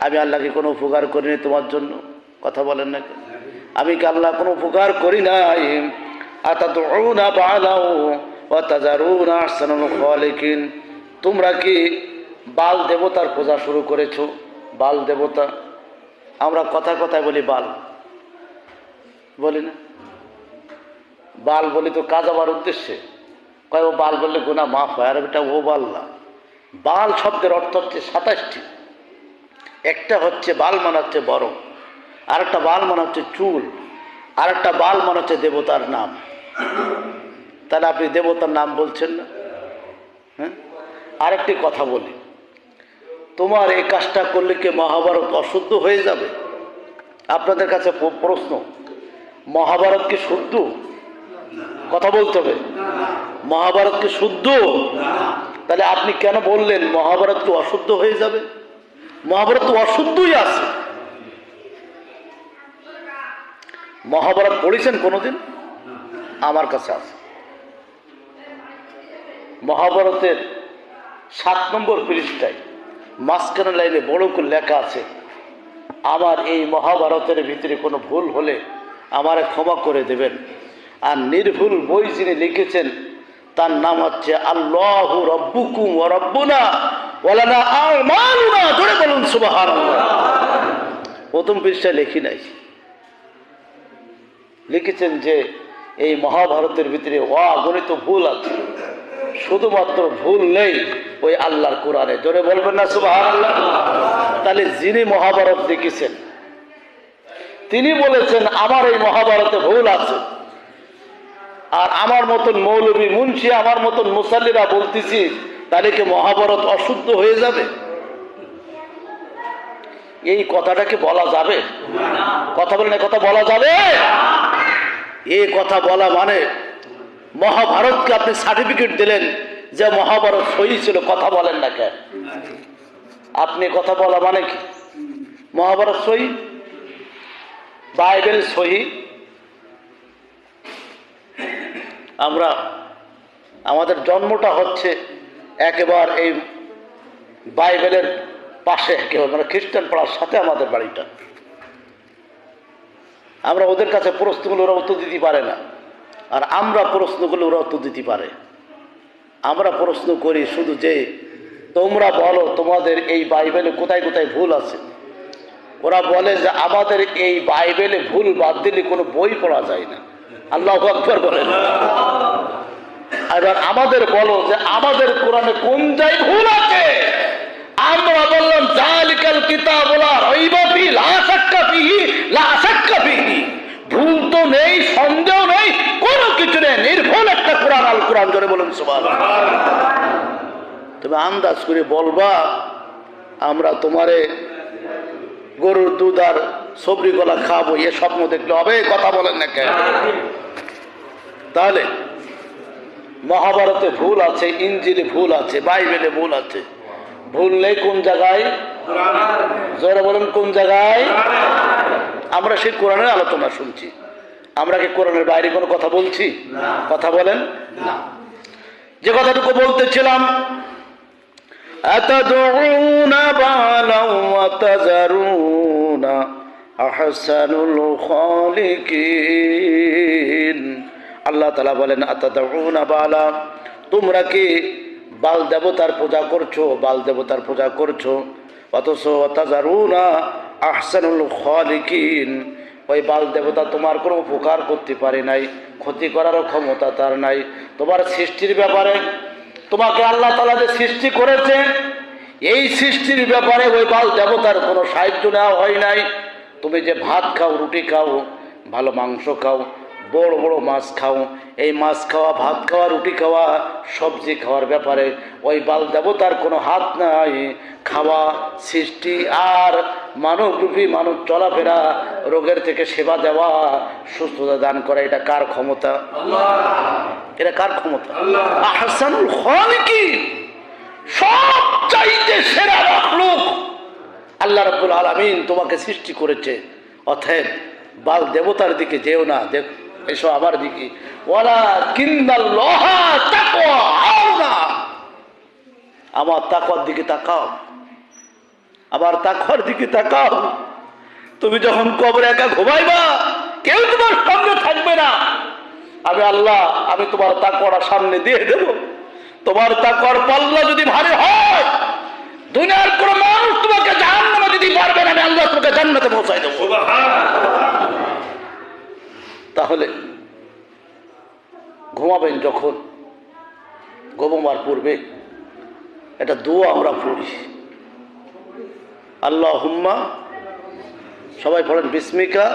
আমি আল্লাহকে কোনো উপকার করিনি তোমার জন্য। কথা বলেন না আমি কি আল্লাহ কোনো উপকার করি নাই? তোমরা কি বাল দেবতার পূজা শুরু করেছ? বাল দেবতা। আমরা কথা কথায় বলি বাল। বলি না? বাল বলি তো কাজ আমার উদ্দেশ্যে। কয় ও বাল বললে গুণা মাফ হয়। আর এটা ও বাল না বাল শব্দের অর্থ হচ্ছে সাতাশটি। একটা হচ্ছে বাল মানে হচ্ছে বড় আর একটা বাল মানে হচ্ছে চুল। আর একটা বাল মানে হচ্ছে দেবতার নাম। তাহলে আপনি দেবতার নাম বলছেন না? হ্যাঁ? আরেকটি কথা বলি। তোমার এই কাজটা করলে কি মহাভারত অশুদ্ধ হয়ে যাবে? আপনাদের কাছে প্রশ্ন। মহাভারত কি শুদ্ধ? কথা বলতে হবে। মহাভারত কি শুদ্ধ? তাহলে আপনি কেন বললেন মহাভারত কি অশুদ্ধ হয়ে যাবে? মহাভারত তো অশুদ্ধই আছে। মহাভারত পড়েছেন কোনোদিন? আমার কাছে আছে। মহাভারতের সাত নম্বর পৃষ্ঠায় মাঝখানে লাইনে বড় করে লেখা আছে, আমার এই মহাভারতের ভিতরে কোনো ভুল হলে আমারে ক্ষমা করে দেবেন। আর নির্ভুল বই যিনি লিখেছেন, তার নাম হচ্ছে, আল্লাহ রব্বুকুম ও রব্বুনা। সুবাহান প্রথম পৃষ্ঠায় লিখি নাই। লিখেছেন যে এই মহাভারতের ভিতরে অগণিত ভুল আছে। শুধুমাত্র ভুল নেই ওই আল্লাহর কোরআনে। জোরে বলবেন না সুবাহ আল্লাহ তাহলে যিনি মহাভারত লিখেছেন, তিনি বলেছেন, আমার এই মহাভারতে ভুল আছে। আর আমার মতন মৌলবী মুন্সি, আমার মতন মুসাল্লিরা বলতেছি তাহলে কি মহাভারত অশুদ্ধ হয়ে যাবে? এই কথাটাকে বলা যাবে? কথা বলেন কথা বলা যাবে? এই কথা বলা মানে মহাভারতকে আপনি সার্টিফিকেট দিলেন যে মহাভারত সহি ছিল, কথা বলেন না কেন? আপনি কথা বলা মানে কি? মহাভারত সহি? বাইবেল সহি? আমরা, আমাদের জন্মটা হচ্ছে একেবারে এই বাইবেলের পাশে একেবারে মানে খ্রিস্টান পাড়ার সাথে আমাদের বাড়িটা। আমরা ওদের কাছে প্রশ্নগুলো ওরা উত্তর দিতে পারে না। আর আমরা প্রশ্নগুলো ওরা উত্তর দিতে পারে। আমরা প্রশ্ন করি শুধু যে, তোমরা বলো তোমাদের এই বাইবেলে কোথায় কোথায় ভুল আছে? ওরা বলে যে, আমাদের এই বাইবেলে ভুল বাদ দিলে কোনো বই পড়া যায় না। আল্লাহ আকবর বলেন। এবার আমাদের বলো যে আমাদের কোরআনে কোন যাই ভুল আছে? আমরা বললাম, জালিকাল কিতাবুলা রইবাফি লা শাক্কা ফিহি লা ভুল তো নেই, সন্দেহ নেই, কোনো কিছু নেই। নির্ভুল একটা কোরআন আল কোরআন জোরে বলুন, সুবহানাল্লাহ। তুমি আন্দাজ করে বলবা, আমরা তোমারে গরুর দুধ আর সবরি গলা খাব, এ স্বপ্ন দেখলে হবে কথা বলেন না কেন? তাহলে মহাভারতে ভুল আছে, ইঞ্জিলে ভুল আছে, বাইবেলে ভুল আছে। ভুল নেই কোন জায়গায়? বলেন, কোন জায়গায়? আমরা সেই কোরআনের আলোচনা শুনছি। আমরা কি কোরআনের বাইরে কোনো কথা বলছি? কথা বলেন? না। যে কথাটুকু বলতেছিলাম আহসানুল খালিকিন? আল্লাহ তালা বলেন বালা? তোমরা কি বাল দেবতার পূজা করছ? বাল দেবতার পূজা করছ। অথচ তাজারুনা আহসানুল খালিকিন। ওই বাল দেবতা তোমার কোনো উপকার করতে পারে নাই, ক্ষতি করারও ক্ষমতা তার নাই। তোমার সৃষ্টির ব্যাপারে? তোমাকে আল্লাহ তালা যে সৃষ্টি করেছে, এই সৃষ্টির ব্যাপারে ওই বাল দেবতার কোনো সাহায্য নেওয়া হয় নাই। তুমি যে ভাত খাও, রুটি খাও, ভালো মাংস খাও বড় বড় মাছ খাও। এই মাছ খাওয়া ভাত খাওয়া রুটি খাওয়া সবজি খাওয়ার ব্যাপারে ওই বাল দেবতার কোনো হাত নাই। খাওয়া সৃষ্টি আর মানবরূপী মানব চলাফেরা রোগের থেকে সেবা দেওয়া সুস্থতা দান করা এটা কার ক্ষমতা? এটা কার ক্ষমতা? আহসানুল কি সব চাইতে সেরা মাখলুক। আল্লাহ রাব্বুল আলামিন তোমাকে সৃষ্টি করেছে। অতএব বাল দেবতার দিকে যেও না। দেখ এসো আবার দিকে ওলা কিন্দাল লোহা না। আমার তাকওয়ার দিকে তাকাও। আবার তাকওয়ার দিকে তাকাও। তুমি যখন কবরে একা ঘুমাইবা, কেউ তোমার সামনে থাকবে না। আমি আল্লাহ, আমি তোমার তাকওয়াটা সামনে দিয়ে দেব। তোমার তাকওয়ার পাল্লা যদি ভারী হয়, দুনিয়ার কোন মানুষ তোমাকে জাহান্নামে দিতে পারবে না। আমি আল্লাহ তোমাকে জান্নাতে পৌঁছাই দেবো। তাহলে ঘুমাবেন যখন। ঘুমাবার পূর্বে এটা দোয়া আমরা পড়ি। আল্লাহ হুম্মা সবাই পড়েন বিস্মিকা।